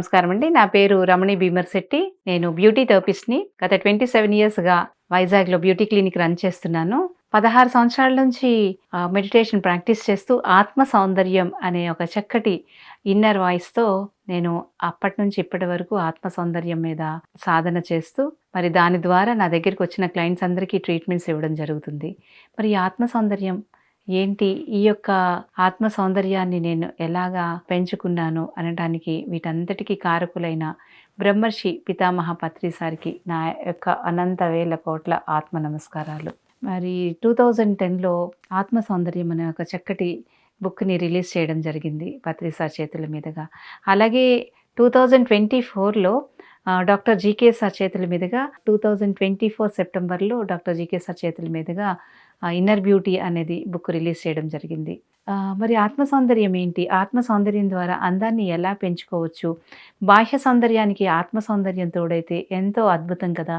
నమస్కారం అండి. నా పేరు రమణి భీమర్శెట్టి. నేను బ్యూటీ థెరపిస్ట్ని గత ట్వంటీ సెవెన్ ఇయర్స్గా వైజాగ్లో బ్యూటీ క్లినిక్ రన్ చేస్తున్నాను. పదహారు సంవత్సరాల నుంచి మెడిటేషన్ ప్రాక్టీస్ చేస్తూ ఆత్మ సౌందర్యం అనే ఒక చక్కటి ఇన్నర్ వాయిస్తో నేను అప్పటి నుంచి ఇప్పటి వరకు ఆత్మ సౌందర్యం మీద సాధన చేస్తూ మరి దాని ద్వారా నా దగ్గరికి వచ్చిన క్లయింట్స్ అందరికీ ట్రీట్మెంట్స్ ఇవ్వడం జరుగుతుంది. మరి ఆత్మ సౌందర్యం ఏంటి ఈ యొక్క ఆత్మ సౌందర్యాన్ని నేను ఎలాగా పెంచుకున్నాను అనడానికి వీటంతటికీ కారకులైన బ్రహ్మర్షి పితామహ పత్రిసారికి నా యొక్క అనంత వేల కోట్ల ఆత్మ నమస్కారాలు. మరి టూ థౌజండ్ టెన్లో ఆత్మ సౌందర్యం అనే ఒక చక్కటి బుక్ని రిలీజ్ చేయడం జరిగింది పత్రిసార్ చేతుల మీదుగా. అలాగే టూ థౌజండ్ ట్వంటీ ఫోర్లో డాక్టర్ జీకే సార్ చేతుల మీదుగా టూ థౌజండ్ ట్వంటీ ఫోర్ సెప్టెంబర్లో డాక్టర్ జీకే సార్ చేతుల మీదుగా ఇన్నర్ బ్యూటీ అనేది బుక్ రిలీజ్ చేయడం జరిగింది. మరి ఆత్మ సౌందర్యం ఏంటి? ఆత్మ సౌందర్యం ద్వారా అందాన్ని ఎలా పెంచుకోవచ్చు? బాహ్య సౌందర్యానికి ఆత్మ సౌందర్యం తోడైతే ఎంతో అద్భుతం కదా?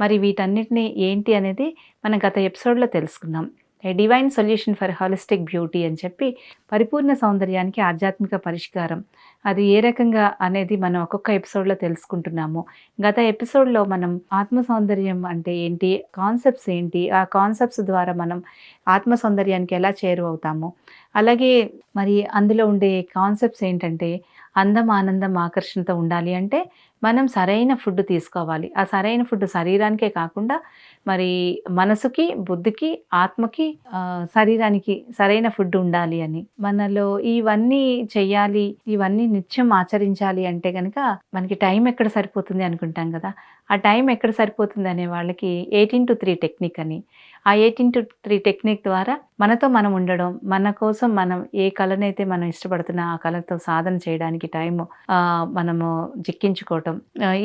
మరి వీటన్నిటిని ఏంటి అనేది మనం గత ఎపిసోడ్లో తెలుసుకున్నాం. Divine solution for holistic beauty అని చెప్పి పరిపూర్ణ సౌందర్యానికి ఆధ్యాత్మిక పరిష్కారం. అది ఏ రకంగా అనేది మనం ఒక్కొక్క ఎపిసోడ్లో తెలుసుకుంటున్నాము. గత ఎపిసోడ్లో మనం ఆత్మ సౌందర్యం అంటే ఏంటి కాన్సెప్ట్స్ ఏంటి ఆ కాన్సెప్ట్స్ ద్వారా మనం ఆత్మ సౌందర్యానికి ఎలా చేరువవుతాము. అలాగే మరి అందులో ఉండే కాన్సెప్ట్స్ ఏంటంటే అందం ఆనందం ఆకర్షణతో ఉండాలి అంటే మనం సరైన ఫుడ్ తీసుకోవాలి. ఆ సరైన ఫుడ్ శరీరానికే కాకుండా మరి మనసుకి బుద్ధికి ఆత్మకి శరీరానికి సరైన ఫుడ్ ఉండాలి అని. మనలో ఇవన్నీ చేయాలి ఇవన్నీ నిత్యం ఆచరించాలి అంటే కనుక మనకి టైం ఎక్కడ సరిపోతుంది అనుకుంటాం కదా. ఆ టైం ఎక్కడ సరిపోతుంది అనే వాళ్ళకి ఎయిటీన్ టు త్రీ టెక్నిక్ అని ఆ ఎయిటీన్ టు త్రీ టెక్నిక్ ద్వారా మనతో మనం ఉండడం మన కోసం మనం ఏ కళనైతే మనం ఇష్టపడుతున్నా ఆ కళతో సాధన చేయడానికి టైం మనము జిక్కించుకోవటం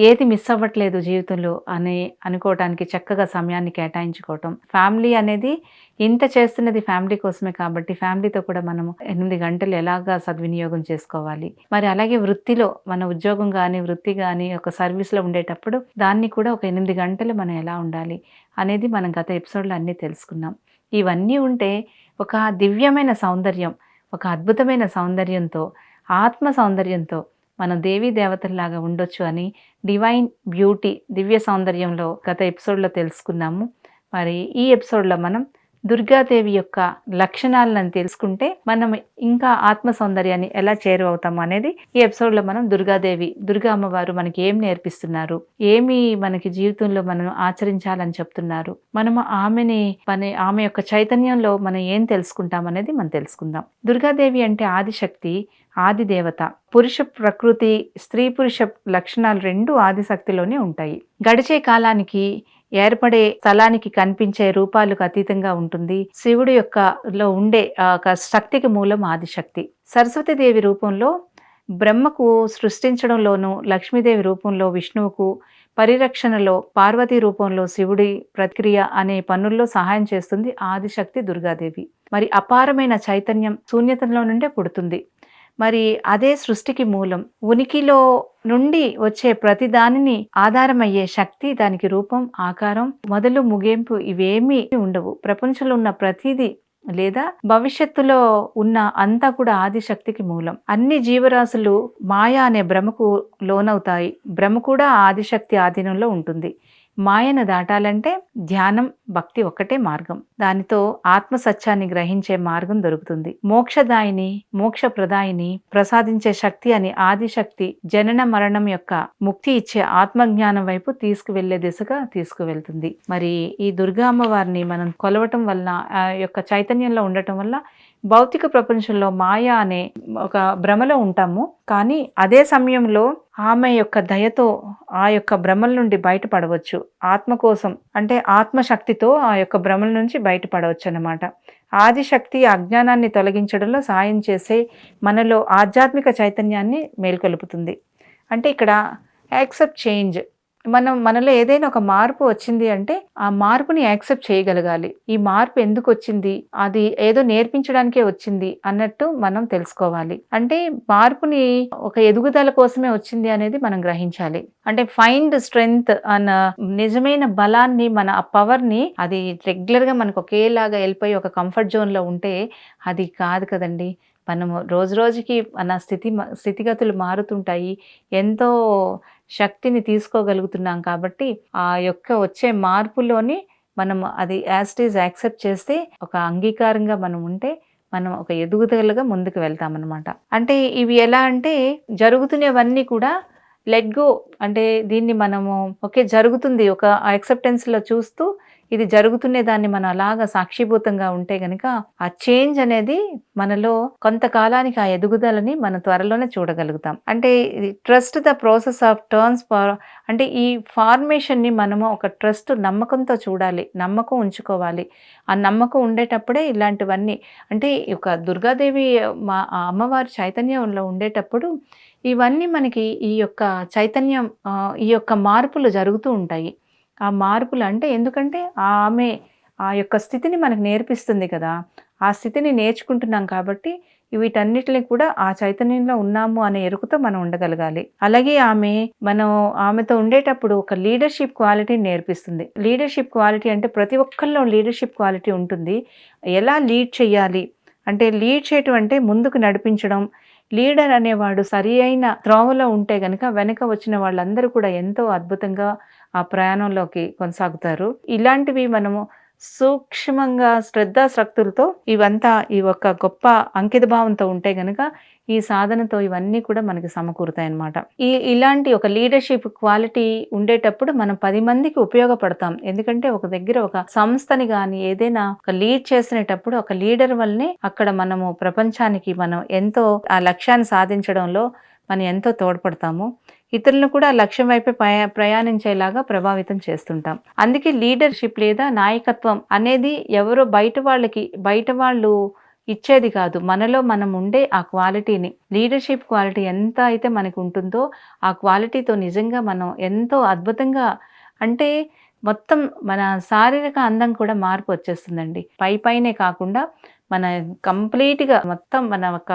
ఏది మిస్ అవ్వట్లేదు జీవితంలో అని అనుకోవటానికి చక్కగా సమయాన్ని కేటాయించుకోవటం. ఫ్యామిలీ అనేది ఇంత చేస్తున్నది ఫ్యామిలీ కోసమే కాబట్టి ఫ్యామిలీతో కూడా మనము ఎనిమిది గంటలు ఎలాగా సద్వినియోగం చేసుకోవాలి. మరి అలాగే వృత్తిలో మన ఉద్యోగం కానీ వృత్తి కానీ ఒక సర్వీస్లో ఉండేటప్పుడు దాన్ని కూడా ఒక ఎనిమిది గంటలు మనం ఎలా ఉండాలి అనేది మనం గత ఎపిసోడ్లో అన్నీ తెలుసుకున్నాం. ఇవన్నీ ఉంటే ఒక దివ్యమైన సౌందర్యం ఒక అద్భుతమైన సౌందర్యంతో ఆత్మ సౌందర్యంతో మనం దేవీ దేవతల్లాగా ఉండొచ్చు అని డివైన్ బ్యూటీ దివ్య సౌందర్యంలో గత ఎపిసోడ్లో తెలుసుకున్నాము. మరి ఈ ఎపిసోడ్లో మనం దుర్గాదేవి యొక్క లక్షణాలను తెలుసుకుంటే మనం ఇంకా ఆత్మ సౌందర్యాన్ని ఎలా చేరువవుతాము అనేది ఈ ఎపిసోడ్లో మనం దుర్గాదేవి దుర్గా అమ్మవారు మనకి ఏం నేర్పిస్తున్నారు? ఏమి మనకి జీవితంలో మనం ఆచరించాలని చెప్తున్నారు? మనము ఆమెని మన ఆమె యొక్క చైతన్యంలో మనం ఏం తెలుసుకుంటాం అనేది మనం తెలుసుకుందాం. దుర్గాదేవి అంటే ఆదిశక్తి ఆది దేవత. పురుష ప్రకృతి స్త్రీ పురుష లక్షణాలు రెండు ఆదిశక్తిలోనే ఉంటాయి. గడిచే కాలానికి ఏర్పడే స్థలానికి కనిపించే రూపాలకు అతీతంగా ఉంటుంది. శివుడి యొక్క లో ఉండే ఒక శక్తికి మూలం ఆదిశక్తి. సరస్వతీదేవి రూపంలో బ్రహ్మకు సృష్టించడంలోనూ లక్ష్మీదేవి రూపంలో విష్ణువుకు పరిరక్షణలో పార్వతీ రూపంలో శివుడి ప్రక్రియ అనే పనుల్లో సహాయం చేస్తుంది ఆదిశక్తి దుర్గాదేవి. మరి అపారమైన చైతన్యం శూన్యతలో నుండే పుడుతుంది. మరి అదే సృష్టికి మూలం. ఉనికిలో నుండి వచ్చే ప్రతి దానిని ఆధారమయ్యే శక్తి దానికి రూపం ఆకారం మొదలు ముగింపు ఇవేమీ ఉండవు. ప్రపంచంలో ఉన్న ప్రతిదీ లేదా భవిష్యత్తులో ఉన్న అంతా కూడా ఆదిశక్తికి మూలం. అన్ని జీవరాశులు మాయ అనే భ్రమకు లోనవుతాయి. భ్రమ కూడా ఆదిశక్తి ఆధీనంలో ఉంటుంది. మాయను దాటాలంటే ధ్యానం భక్తి ఒక్కటే మార్గం. దానితో ఆత్మ సత్యాన్ని గ్రహించే మార్గం దొరుకుతుంది. మోక్షదాయిని మోక్ష ప్రదాయిని ప్రసాదించే శక్తి అని ఆదిశక్తి జనన మరణం యొక్క ముక్తి ఇచ్చే ఆత్మజ్ఞానం వైపు తీసుకువెళ్ళే దిశగా తీసుకువెళ్తుంది. మరి ఈ దుర్గా అమ్మవారిని మనం కొలవటం వల్ల ఆ యొక్క చైతన్యంలో ఉండటం వల్ల భౌతిక ప్రపంచంలో మాయ అనే ఒక భ్రమలో ఉంటాము. కానీ అదే సమయంలో ఆమె యొక్క దయతో ఆ యొక్క భ్రమల నుండి బయటపడవచ్చు. ఆత్మ కోసం అంటే ఆత్మశక్తితో ఆ యొక్క భ్రమల నుంచి బయటపడవచ్చు అన్నమాట ఆదిశక్తి అజ్ఞానాన్ని తొలగించడంలో సాయం చేసే మనలో ఆధ్యాత్మిక చైతన్యాన్ని మేల్కొలుపుతుంది. అంటే ఇక్కడ యాక్సెప్ట్ చేంజ్ మనం మనలో ఏదైనా ఒక మార్పు వచ్చింది అంటే ఆ మార్పుని యాక్సెప్ట్ చేయగలగాలి. ఈ మార్పు ఎందుకు వచ్చింది? అది ఏదో నేర్పించడానికే వచ్చింది అన్నట్టు మనం తెలుసుకోవాలి. అంటే మార్పుని ఒక ఎదుగుదల కోసమే వచ్చింది అనేది మనం గ్రహించాలి. అంటే ఫైండ్ స్ట్రెంగ్త్ అన్న నిజమైన బలాన్ని మన ఆ పవర్ని అది రెగ్యులర్గా మనకు ఒకేలాగా వెళ్ళిపోయి ఒక కంఫర్ట్ జోన్లో ఉంటే అది కాదు కదండి. మనము రోజు రోజుకి మన స్థితి మ- స్థితిగతులు మారుతుంటాయి. ఎంతో శక్తిని తీసుకోగలుగుతున్నాం కాబట్టి ఆ యొక్క వచ్చే మార్పులోని మనం అది యాస్టీజ్ యాక్సెప్ట్ చేస్తే ఒక అంగీకారంగా మనం ఉంటే మనం ఒక ఎదుగుదలగా ముందుకు వెళ్తామన్నమాట. అంటే ఇవి ఎలా అంటే జరుగుతున్నవన్నీ కూడా లెట్ గో అంటే దీన్ని మనము ఓకే జరుగుతుంది. ఒక యాక్సెప్టెన్స్లో చూస్తూ ఇది జరుగుతున్న దాన్ని మనం అలాగా సాక్షిభూతంగా ఉంటే గనక ఆ చేంజ్ అనేది మనలో కొంతకాలానికి ఆ ఎదుగుదలని మనం త్వరలోనే చూడగలుగుతాం. అంటే ఇది trust the process of turns అంటే ఈ ఫార్మేషన్ని మనము ఒక ట్రస్ట్ నమ్మకంతో చూడాలి నమ్మకం ఉంచుకోవాలి. ఆ నమ్మకం ఉండేటప్పుడే ఇలాంటివన్నీ అంటే ఒక దుర్గాదేవి మా అమ్మవారి చైతన్యంలో ఉండేటప్పుడు ఇవన్నీ మనకి ఈ యొక్క చైతన్యం ఈ యొక్క మార్పులు జరుగుతూ ఉంటాయి. ఆ మార్పులు అంటే ఎందుకంటే ఆమె ఆ యొక్క స్థితిని మనకు నేర్పిస్తుంది కదా. ఆ స్థితిని నేర్చుకుంటున్నాం కాబట్టి వీటన్నిటిని కూడా ఆ చైతన్యంలో ఉన్నాము అనే ఎరుకతో మనం ఉండగలగాలి. అలాగే ఆమె మనం ఆమెతో ఉండేటప్పుడు ఒక లీడర్షిప్ క్వాలిటీని నేర్పిస్తుంది. లీడర్షిప్ క్వాలిటీ అంటే ప్రతి ఒక్కరిలో లీడర్షిప్ క్వాలిటీ ఉంటుంది. ఎలా లీడ్ చేయాలి? అంటే లీడ్ చేయటం అంటే ముందుకు నడిపించడం. లీడర్ అనేవాడు సరి అయిన త్రోవలో ఉంటే గనక వెనక వచ్చిన వాళ్ళందరూ కూడా ఎంతో అద్భుతంగా ఆ ప్రయాణంలోకి కొనసాగుతారు. ఇలాంటివి మనము సూక్ష్మంగా శ్రద్ధాశ్రక్తులతో ఇవంతా ఈ ఒక్క గొప్ప అంకిత భావంతో ఉంటే గనక ఈ సాధనతో ఇవన్నీ కూడా మనకి సమకూరుతాయి అన్నమాట ఈ ఇలాంటి ఒక లీడర్షిప్ క్వాలిటీ ఉండేటప్పుడు మనం పది మందికి ఉపయోగపడతాం. ఎందుకంటే ఒక దగ్గర ఒక సంస్థని కానీ ఏదైనా ఒక లీడ్ చేసినప్పుడు ఒక లీడర్ వల్లనే అక్కడ మనము ప్రపంచానికి మనం ఎంతో ఆ లక్ష్యాన్ని సాధించడంలో మనం ఎంతో తోడ్పడతాము. ఇతరులను కూడా లక్ష్యం వైపే ప్రయా ప్రయాణించేలాగా ప్రభావితం చేస్తుంటాం. అందుకే లీడర్షిప్ లేదా నాయకత్వం అనేది ఎవరో బయట వాళ్ళకి బయట వాళ్ళు ఇచ్చేది కాదు. మనలో మనం ఉండే ఆ క్వాలిటీని. లీడర్షిప్ క్వాలిటీ ఎంత అయితే మనకు ఉంటుందో ఆ క్వాలిటీతో నిజంగా మనం ఎంతో అద్భుతంగా అంటే మొత్తం మన శారీరక అందం కూడా మార్పు వచ్చేస్తుందండి. పై పైనే కాకుండా మన కంప్లీట్గా మొత్తం మన ఒక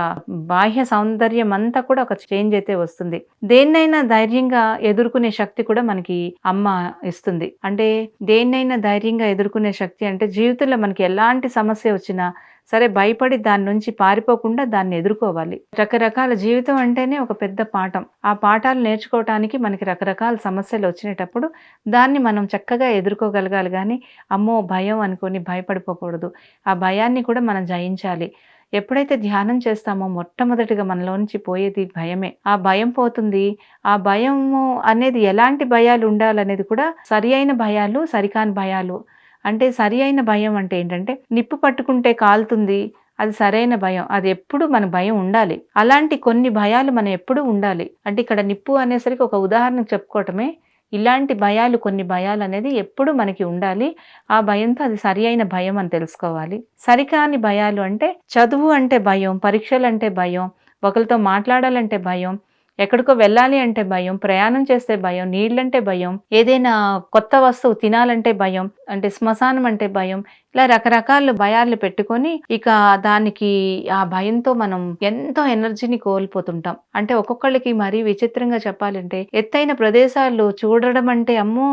బాహ్య సౌందర్యం అంతా కూడా ఒక చేంజ్ అయితే వస్తుంది. దేన్నైనా ధైర్యంగా ఎదుర్కొనే శక్తి కూడా మనకి అమ్మ ఇస్తుంది. అంటే దేన్నైనా ధైర్యంగా ఎదుర్కొనే శక్తి అంటే జీవితంలో మనకి ఎలాంటి సమస్య వచ్చినా సరే భయపడి దాని నుంచి పారిపోకుండా దాన్ని ఎదుర్కోవాలి. రకరకాల జీవితం అంటేనే ఒక పెద్ద పాఠం. ఆ పాఠాలు నేర్చుకోవటానికి మనకి రకరకాల సమస్యలు వచ్చినప్పుడు దాన్ని మనం చక్కగా ఎదుర్కోగలగాలి కానీ అమ్మో భయం అనుకొని భయపడిపోకూడదు. ఆ భయాన్ని కూడా మనం జయించాలి. ఎప్పుడైతే ధ్యానం చేస్తామో మొట్టమొదటిగా మనలో నుంచి పోయేది భయమే. ఆ భయం పోతుంది. ఆ భయము అనేది ఎలాంటి భయాలు ఉండాలనేది కూడా సరి అయిన భయాలు సరికాని భయాలు అంటే సరి అయిన భయం అంటే ఏంటంటే నిప్పు పట్టుకుంటే కాలుతుంది అది సరైన భయం. అది ఎప్పుడు మన భయం ఉండాలి. అలాంటి కొన్ని భయాలు మనం ఎప్పుడూ ఉండాలి. అంటే ఇక్కడ నిప్పు అనేసరికి ఒక ఉదాహరణ చెప్పుకోవటమే. ఇలాంటి భయాలు కొన్ని భయాలు అనేది ఎప్పుడు మనకి ఉండాలి. ఆ భయంతో అది సరి అయిన భయం అని తెలుసుకోవాలి. సరికాని భయాలు అంటే చదువు అంటే భయం పరీక్షలు అంటే భయం ఒకరితో మాట్లాడాలంటే భయం ఎక్కడికో వెళ్ళాలి అంటే భయం ప్రయాణం చేస్తే భయం నీళ్ళంటే భయం ఏదైనా కొత్త వస్తువు తినాలంటే భయం అంటే శ్మశానం అంటే భయం ఇలా రకరకాల భయాలు పెట్టుకొని ఇక దానికి ఆ భయంతో మనం ఎంతో ఎనర్జీని కోల్పోతుంటాం. అంటే ఒక్కొక్కళ్ళకి మరీ విచిత్రంగా చెప్పాలంటే ఎత్తైన ప్రదేశాలు చూడడం అంటే అమ్మో!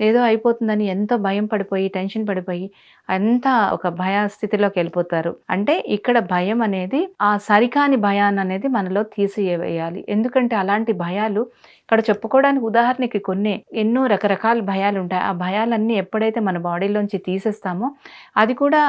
ఏదో అయిపోతుందని ఎంతో భయం పడిపోయి టెన్షన్ పడిపోయి అంతా ఒక భయ స్థితిలోకి వెళ్ళిపోతారు. అంటే ఇక్కడ భయం అనేది ఆ సరికాని భయాన్ని అనేది మనలో తీసివేయాలి. ఎందుకంటే అలాంటి భయాలు ఇక్కడ చెప్పుకోవడానికి ఉదాహరణకి కొన్ని ఎన్నో రకరకాల భయాలు ఉంటాయి. ఆ భయాలన్నీ ఎప్పుడైతే మన బాడీలోంచి తీసేస్తామో అది కూడా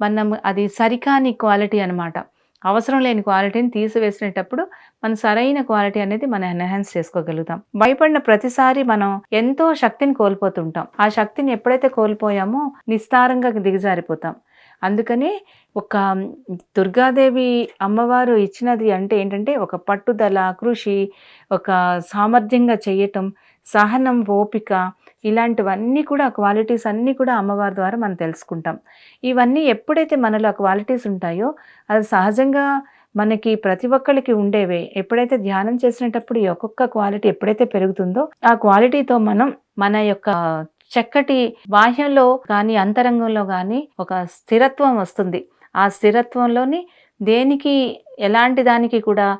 మనం అది సరికాని క్వాలిటీ అనమాట అవసరం లేని క్వాలిటీని తీసివేసినప్పుడు మనం సరైన క్వాలిటీ అనేది మనం ఎన్హాన్స్ చేసుకోగలుగుతాం. భయపడిన ప్రతిసారి మనం ఎంతో శక్తిని కోల్పోతుంటాం. ఆ శక్తిని ఎప్పుడైతే కోల్పోయామో నిస్తారంగా దిగజారిపోతాం. అందుకని ఒక దుర్గాదేవి అమ్మవారు ఇచ్చినది అంటే ఏంటంటే ఒక పట్టుదల కృషి ఒక సామర్థ్యంగా చేయటం సహనం ఓపిక ఇలాంటివన్నీ కూడా క్వాలిటీస్ అన్నీ కూడా అమ్మవారి ద్వారా మనం తెలుసుకుంటాం. ఇవన్నీ ఎప్పుడైతే మనలో ఆ క్వాలిటీస్ ఉంటాయో అది సహజంగా మనకి ప్రతి ఒక్కరికి ఉండేవే. ఎప్పుడైతే ధ్యానం చేసినప్పుడు ఈ ఒక్కొక్క క్వాలిటీ ఎప్పుడైతే పెరుగుతుందో ఆ క్వాలిటీతో మనం మన యొక్క చక్కటి బాహ్యంలో కానీ అంతరంగంలో కానీ ఒక స్థిరత్వం వస్తుంది. ఆ స్థిరత్వంలోని దేనికి ఎలాంటి దానికి కూడా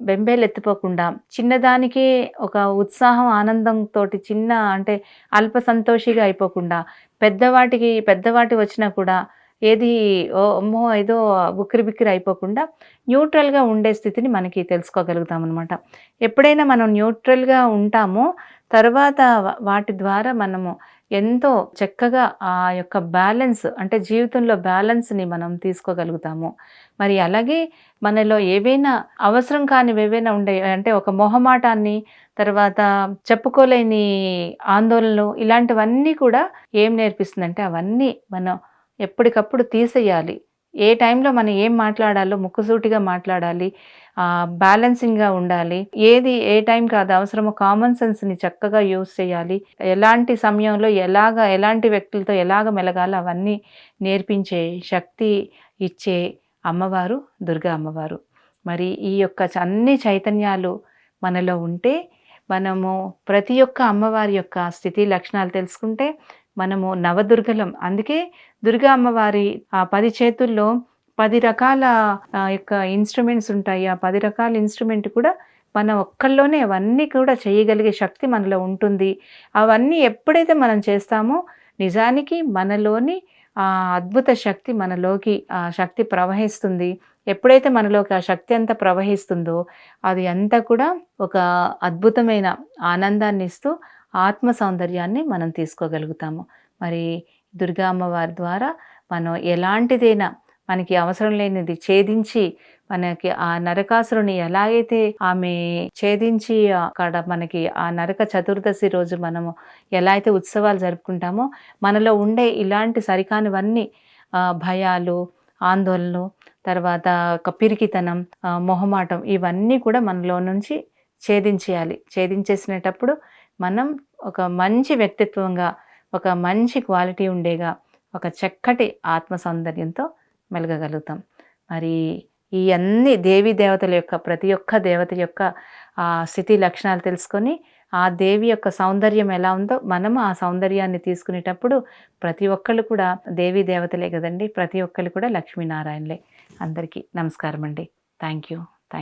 బెంబేలు ఎత్తిపోకుండా చిన్నదానికి ఒక ఉత్సాహం ఆనందంతో చిన్న అంటే అల్ప సంతోషిగా అయిపోకుండా పెద్దవాటికి పెద్దవాటి వచ్చినా కూడా ఏది ఓ అమ్మో ఏదో బుక్కిరి బిక్కిరి అయిపోకుండా న్యూట్రల్గా ఉండే స్థితిని మనకి తెలుసుకోగలుగుతాం అనమాట ఎప్పుడైనా మనం న్యూట్రల్గా ఉంటామో తర్వాత వాటి ద్వారా మనము ఎంతో చక్కగా ఆ యొక్క బ్యాలెన్స్ అంటే జీవితంలో బ్యాలెన్స్ని మనం తీసుకోగలుగుతాము. మరి అలాగే మనలో ఏవైనా అవసరం కానివి ఏవైనా ఉండే అంటే ఒక మొహమాటాన్ని తర్వాత చెప్పుకోలేని ఆందోళనలు ఇలాంటివన్నీ కూడా ఏం నేర్పిస్తుందంటే అవన్నీ మనం ఎప్పటికప్పుడు తీసేయాలి. ఏ టైంలో మనం ఏం మాట్లాడాలో ముక్కుసూటిగా మాట్లాడాలి బ్యాలెన్సింగ్గా ఉండాలి. ఏది ఏ టైం కాదు అవసరమో కామన్ సెన్స్ని చక్కగా యూస్ చేయాలి. ఎలాంటి సమయంలో ఎలాగ ఎలాంటి వ్యక్తులతో ఎలాగ మెలగాలో అవన్నీ నేర్పించే శక్తి ఇచ్చే అమ్మవారు దుర్గా అమ్మవారు. మరి ఈ యొక్క అన్ని చైతన్యాలు మనలో ఉంటే మనము ప్రతి ఒక్క అమ్మవారి యొక్క స్థితి లక్షణాలు తెలుసుకుంటే మనము నవదుర్గలం. అందుకే దుర్గా అమ్మవారి ఆ పది చేతుల్లో పది రకాల యొక్క ఇన్స్ట్రుమెంట్స్ ఉంటాయి. ఆ పది రకాల ఇన్స్ట్రుమెంట్ కూడా మన ఒక్కళ్ళలోనే అవన్నీ కూడా చేయగలిగే శక్తి మనలో ఉంటుంది. అవన్నీ ఎప్పుడైతే మనం చేస్తామో నిజానికి మనలోని ఆ అద్భుత శక్తి మనలోకి ఆ శక్తి ప్రవహిస్తుంది. ఎప్పుడైతే మనలోకి ఆ శక్తి అంతా ప్రవహిస్తుందో అది అంతా కూడా ఒక అద్భుతమైన ఆనందాన్ని ఇస్తూ ఆత్మ సౌందర్యాన్ని మనం తీసుకోగలుగుతాము. మరి దుర్గా అమ్మవారి ద్వారా మనం ఎలాంటిదైనా మనకి అవసరం లేనిది ఛేదించి మనకి ఆ నరకాసురుని ఎలాగైతే ఆమె ఛేదించి అక్కడ మనకి ఆ నరక చతుర్దశి రోజు మనము ఎలా అయితే ఉత్సవాలు జరుపుకుంటామో మనలో ఉండే ఇలాంటి సరికానివన్నీ భయాలు ఆందోళనలు తర్వాత ఒక పిరికితనం మొహమాటం ఇవన్నీ కూడా మనలో నుంచి ఛేదించేయాలి. ఛేదించేసినప్పుడు మనం ఒక మంచి వ్యక్తిత్వంగా ఒక మంచి క్వాలిటీ ఉండేగా ఒక చక్కటి ఆత్మ సౌందర్యంతో మెలగగలుగుతాం. మరి ఈ అన్ని దేవీ దేవతల యొక్క ప్రతి ఒక్క దేవత యొక్క ఆ స్థితి లక్షణాలు తెలుసుకొని ఆ దేవి యొక్క సౌందర్యం ఎలా ఉందో మనం ఆ సౌందర్యాన్ని తీసుకునేటప్పుడు ప్రతి ఒక్కళ్ళు కూడా దేవీ దేవతలే కదండి ప్రతి ఒక్కళ్ళు కూడా లక్ష్మీనారాయణలే. అందరికీ నమస్కారం అండి థ్యాంక్ యూ.